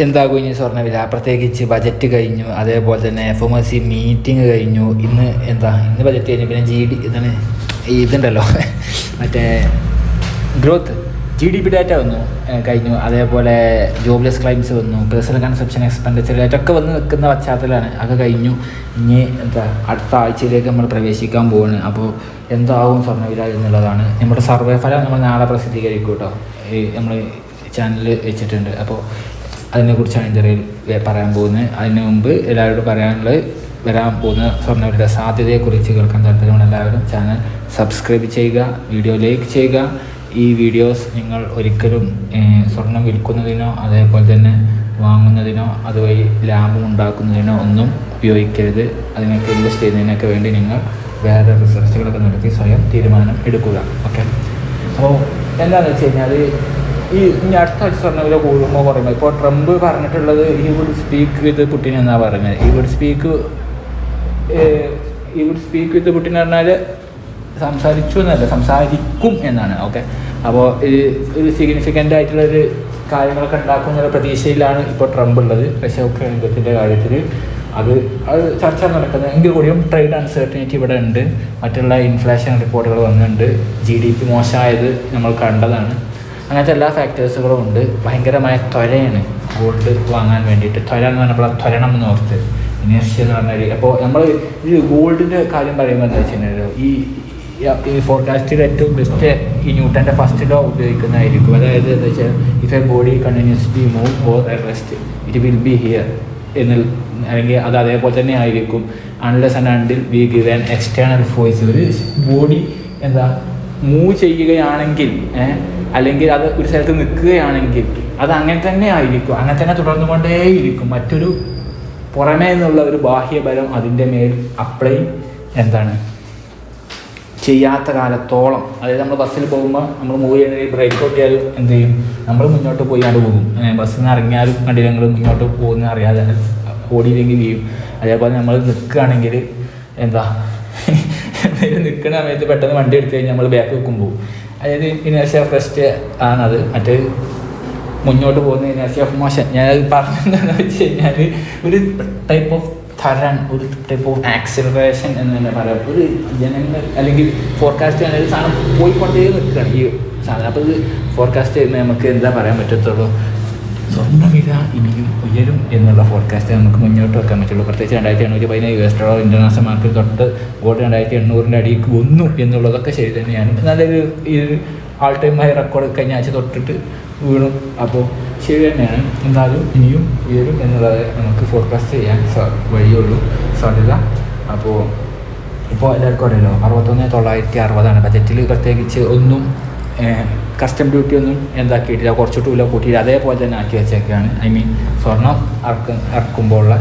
എന്താകും ഇനി സ്വർണവില? പ്രത്യേകിച്ച് ബജറ്റ് കഴിഞ്ഞു അതേപോലെ തന്നെ F M S C meeting കഴിഞ്ഞു. ഇന്ന് എന്താ? ഇന്ന് ബജറ്റ് കഴിഞ്ഞു. പിന്നെ ജി ഡി ഇതാണ് ഇതുണ്ടല്ലോ. മറ്റേ growth G D P data വന്നു കഴിഞ്ഞു. അതേപോലെ ജോബ്ലെസ് ക്ലൈംസ് വന്നു പേഴ്സണൽ കൺസപ്ഷൻ എക്സ്പെൻഡിച്ചർ ഡാറ്റ ഒക്കെ വന്ന് നിൽക്കുന്ന പശ്ചാത്തലമാണ്. അത് കഴിഞ്ഞു. ഇനി എന്താ? അടുത്ത ആഴ്ചയിലേക്ക് നമ്മൾ പ്രവേശിക്കാൻ പോവാണ്. അപ്പോൾ എന്താവും സ്വർണവില എന്നുള്ളതാണ്. നമ്മുടെ സർവേ ഫലം നമ്മൾ നാളെ പ്രസിദ്ധീകരിക്കും കേട്ടോ. നമ്മൾ ചാനലിൽ വെച്ചിട്ടുണ്ട്. അപ്പോൾ അതിനെക്കുറിച്ചാണ് ചെറിയ പറയാൻ പോകുന്നത്. അതിനു മുമ്പ് എല്ലാവരോടും പറയാനുള്ളത് വരാൻ പോകുന്ന സ്വർണവരുടെ സാധ്യതയെക്കുറിച്ച് കേൾക്കാൻ താല്പര്യമുള്ള എല്ലാവരും ചാനൽ സബ്സ്ക്രൈബ് ചെയ്യുക വീഡിയോ ലൈക്ക് ചെയ്യുക. ഈ വീഡിയോസ് നിങ്ങൾ ഒരിക്കലും സ്വർണം വിൽക്കുന്നതിനോ അതേപോലെ തന്നെ വാങ്ങുന്നതിനോ അതുവഴി ലാഭം ഉണ്ടാക്കുന്നതിനോ ഒന്നും ഉപയോഗിക്കരുത്. അതിനൊക്കെ ഇൻവെസ്റ്റ് ചെയ്യുന്നതിനൊക്കെ വേണ്ടി നിങ്ങൾ വേറെ റിസർച്ചുകളൊക്കെ നടത്തി സ്വയം തീരുമാനം എടുക്കുക. ഓക്കെ? അപ്പോൾ എന്താണെന്ന് വെച്ച് കഴിഞ്ഞാൽ ഈ ഇനി അടുത്ത ആഴ്ച സ്വർണവില കൂടുമ്പോൾ കുറയുമ്പോൾ ഇപ്പോൾ ട്രംപ് പറഞ്ഞിട്ടുള്ളത് ഈ വുഡ് സ്പീക്ക് വിത്ത് പുട്ടിൻ എന്നാണ് പറഞ്ഞത് he would speak he would speak with Putin പറഞ്ഞാൽ സംസാരിച്ചു എന്നല്ല സംസാരിക്കും എന്നാണ്. ഓക്കെ അപ്പോൾ ഒരു സിഗ്നിഫിക്കന്റ് ആയിട്ടുള്ളൊരു കാര്യങ്ങളൊക്കെ ഉണ്ടാക്കും എന്നുള്ള പ്രതീക്ഷയിലാണ് ഇപ്പോൾ ട്രംപ് ഉള്ളത്. റഷ്യ ഉക്രൈൻ യുദ്ധത്തിന്റെ കാര്യത്തിൽ അത് അത് ചർച്ച നടക്കുന്നത്. എങ്കിൽ കൂടിയും ട്രേഡ് അൺസർട്ടനിറ്റി ഇവിടെ ഉണ്ട്. മറ്റുള്ള ഇൻഫ്ലേഷൻ റിപ്പോർട്ടുകൾ വന്നിട്ടുണ്ട്. ജി ഡി പി മോശമായത് നമ്മൾ കണ്ടതാണ്. അങ്ങനത്തെ എല്ലാ ഫാക്ടേഴ്സുകളും ഉണ്ട്. ഭയങ്കരമായ ത്വരയാണ് ഗോൾഡ് വാങ്ങാൻ വേണ്ടിയിട്ട്. ത്വര എന്ന് പറഞ്ഞപ്പോൾ ത്വരണം എന്ന് ഓർത്ത്. ഇനേഷ്യ എന്ന് പറഞ്ഞാൽ അപ്പോൾ നമ്മൾ ഈ ഗോൾഡിന്റെ കാര്യം പറയുമ്പോൾ എന്താ വെച്ച് കഴിഞ്ഞാൽ ഈ ഈ ഫോർകാസ്റ്റിൽ ഏറ്റവും ബെസ്റ്റ് ഈ ന്യൂട്ടന്റെ ഫസ്റ്റ് ലോ ഉപയോഗിക്കുന്നതായിരിക്കും. അതായത് എന്താ വെച്ചാൽ if a body continuously move or rest it will be here എന്ന് അല്ലെങ്കിൽ അത് അതേപോലെ തന്നെ ആയിരിക്കും. Unless and until we give an external force ഒരു ബോഡി എന്താ മൂവ് ചെയ്യുകയാണെങ്കിൽ അല്ലെങ്കിൽ അത് ഒരു സ്ഥലത്ത് നിൽക്കുകയാണെങ്കിൽ അത് അങ്ങനെ തന്നെ ആയിരിക്കും. അങ്ങനെ തന്നെ തുടർന്നുകൊണ്ടേയിരിക്കും. മറ്റൊരു പുറമേ നിന്നുള്ള ഒരു ബാഹ്യബലം അതിന്റെ മേൽ അപ്ലൈ എന്താണ്? ചെയ്യാത്ത കാലത്തോളം. അതായത് നമ്മൾ ബസ്സിൽ പോകുമ്പോൾ നമ്മൾ മൂവ് ചെയ്യണമെങ്കിൽ ബ്രേക്ക് ഔട്ട് ചെയ്യാൻ എന്ത് ചെയ്യും? നമ്മൾ മുന്നോട്ട് പോയി അവിടെ പോകും. ബസ്സിൽ നിന്ന് ഇറങ്ങിയാലും കണ്ടില്ലെങ്കിലും മുന്നോട്ട് പോകുന്ന അറിയാതെ ഓടിയില്ലെങ്കിൽ ചെയ്യും. അതേപോലെ നമ്മൾ നിൽക്കുകയാണെങ്കിൽ എന്താ? നിൽക്കുന്ന സമയത്ത് പെട്ടെന്ന് വണ്ടി എടുത്തു കഴിഞ്ഞാൽ നമ്മൾ ബാക്ക് വെക്കുമ്പോൾ അതായത് ഇനേഴ്ഷ്യ ഫസ്റ്റ് ആണത്. മറ്റേ മുന്നോട്ട് പോകുന്ന ഇനേഴ്സി ഓഫ് മോഷൻ ഞാൻ പറഞ്ഞതെന്ന് വെച്ച് കഴിഞ്ഞാൽ ഒരു ടൈപ്പ് ഓഫ് തരൺ ഒരു ടൈപ്പ് ഓഫ് ആക്സിലറേഷൻ എന്ന് തന്നെ പറയാം. ഒരു ജനങ്ങൾ അല്ലെങ്കിൽ ഫോർകാസ്റ്റ് ഒരു സാധനം പോയിക്കൊണ്ടേ നിൽക്കുകയാണ്. ഈ സാധനം. അപ്പോൾ ഇത് ഫോർകാസ്റ്റ് ചെയ്യുന്ന നമുക്ക് എന്താ പറയാൻ പറ്റത്തുള്ളൂ? സ്വർണവില ഇനിയും ഉയരും എന്നുള്ള ഫോർകാസ്റ്റ് നമുക്ക് മുന്നോട്ട് വെക്കാൻ പറ്റുള്ളൂ. പ്രത്യേകിച്ച് രണ്ടായിരത്തി എണ്ണൂറ്റി പതിനേഴ് U S dollar international market തൊട്ട് ഗോൾഡ് രണ്ടായിരത്തി എണ്ണൂറിന്റെ അടിയിലേക്ക് വന്നു എന്നുള്ളതൊക്കെ ശരി തന്നെയാണ്. നല്ലൊരു ഈ ആൾ ടൈം ഹൈ റെക്കോർഡ് കഴിഞ്ഞ ആഴ്ച തൊട്ടിട്ട് വീണു. അപ്പോൾ ശരി തന്നെയാണ്. എന്നാലും ഇനിയും ഉയരും എന്നുള്ളത് നമുക്ക് ഫോർകാസ്റ്റ് ചെയ്യാൻ വഴിയുള്ളൂ. സാധ്യത. അപ്പോൾ ഇപ്പോൾ എല്ലാവർക്കും അറിയാലോ അറുപത്തൊന്ന് തൊള്ളായിരത്തി അറുപതാണ്. ബജറ്റിൽ പ്രത്യേകിച്ച് ഒന്നും കസ്റ്റം ഡ്യൂട്ടി ഒന്നും എന്താക്കിയിട്ടില്ല. കുറച്ച് വില കൂട്ടിയില്ല അതേപോലെ തന്നെ ആക്കി വെച്ചേക്കാണ്. ഐ മീൻ സ്വർണം ഇറക്ക ഇറക്കുമ്പോഴുള്ള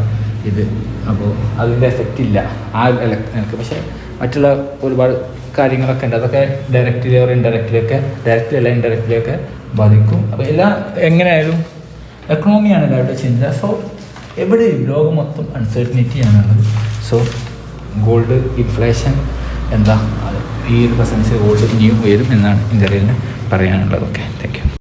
ഇത്. അപ്പോൾ അതിന്റെ എഫക്റ്റ് ഇല്ല. ആ എനിക്ക് പക്ഷേ മറ്റുള്ള ഒരുപാട് കാര്യങ്ങളൊക്കെ ഉണ്ട്. അതൊക്കെ ഡയറക്റ്റ്ലി ഇൻഡയറക്റ്റിലൊക്കെ ഡയറക്റ്റ് അല്ല ഇൻഡയറക്റ്റിലൊക്കെ ബാധിക്കും. അപ്പോൾ എല്ലാം എങ്ങനെയായാലും എക്കണോമിയാണ് എല്ലാവരുടെ ചിന്ത. സോ എവിടെയും ലോകം മൊത്തം അൺസെർട്ടനിറ്റിയാണുള്ളത് സോ ഗോൾഡ് ഇൻഫ്ലേഷൻ എന്താ? ഈ ഒരു പ്രസൻസ് ഓൾഡ് ഇനിയും ഉയരും എന്നാണ് ഇന്ത്യയിൽ പറയാനുള്ളത്. Okay thank you